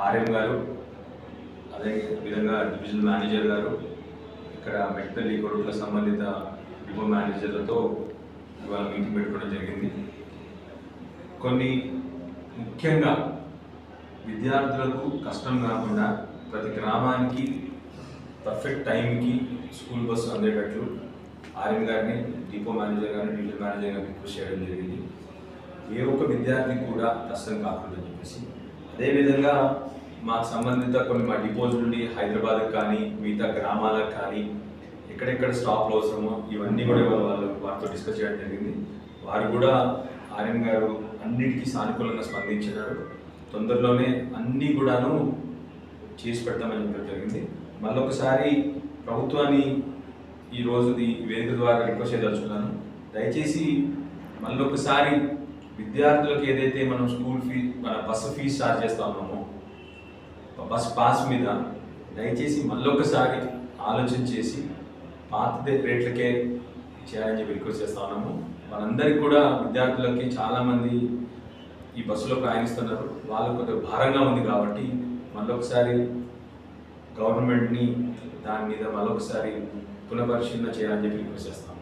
RM గారు అదే విధంగా డివిజన్ మేనేజర్ గారు ఇక్కడ మెట్పల్లి కొడుకుల సంబంధిత డిపో మేనేజర్లతో ఇవాళ మీటింగ్ పెట్టుకోవడం జరిగింది. కొన్ని ముఖ్యంగా విద్యార్థులకు కష్టం కాకుండా ప్రతి గ్రామానికి పర్ఫెక్ట్ టైంకి స్కూల్ బస్సు అందేటట్లు ఆర్ఎం గారిని డిపో మేనేజర్ గారిని డివిజన్ మేనేజర్ గారిని కృషి చేయడం జరిగింది. ఏ ఒక్క విద్యార్థికి కూడా కష్టం కాకుండా చెప్పేసి అదేవిధంగా మాకు సంబంధిత కొన్ని మా డిపోజ్ నుండి హైదరాబాద్కి కానీ మిగతా గ్రామాలకు కానీ ఎక్కడెక్కడ స్టాప్లు అవసరమో ఇవన్నీ కూడా ఇవాళ వాళ్ళు వారితో డిస్కస్ చేయడం జరిగింది. వారు కూడా ఆర్ఎం గారు అన్నిటికీ సానుకూలంగా స్పందించినారు. తొందరలోనే అన్నీ కూడాను చేసి పెడతామని చెప్పడం జరిగింది. మళ్ళొకసారి ప్రభుత్వాన్ని ఈ రోజు ఈ వేదిక ద్వారా రిక్వెస్ట్ చేయదలుచుకున్నాను. దయచేసి మళ్ళొకసారి విద్యార్థులకు ఏదైతే మనం స్కూల్ ఫీ మన బస్సు ఫీజు చార్జ్ చేస్తా ఉన్నామో బస్ పాస్ మీద దయచేసి మళ్ళొకసారి ఆలోచన చేసి పాత రేట్లకే చేయాలని చెప్పి రిక్వెస్ట్ చేస్తా ఉన్నాము. వాళ్ళందరికీ కూడా విద్యార్థులకి చాలామంది ఈ బస్సులో ప్రయాణిస్తున్నారు. వాళ్ళకు కొంచెం భారంగా ఉంది కాబట్టి మళ్ళొకసారి గవర్నమెంట్ని దాని మీద మళ్ళొకసారి పునఃపరిశీలన చేయాలని చెప్పి రిక్వెస్ట్ చేస్తాము.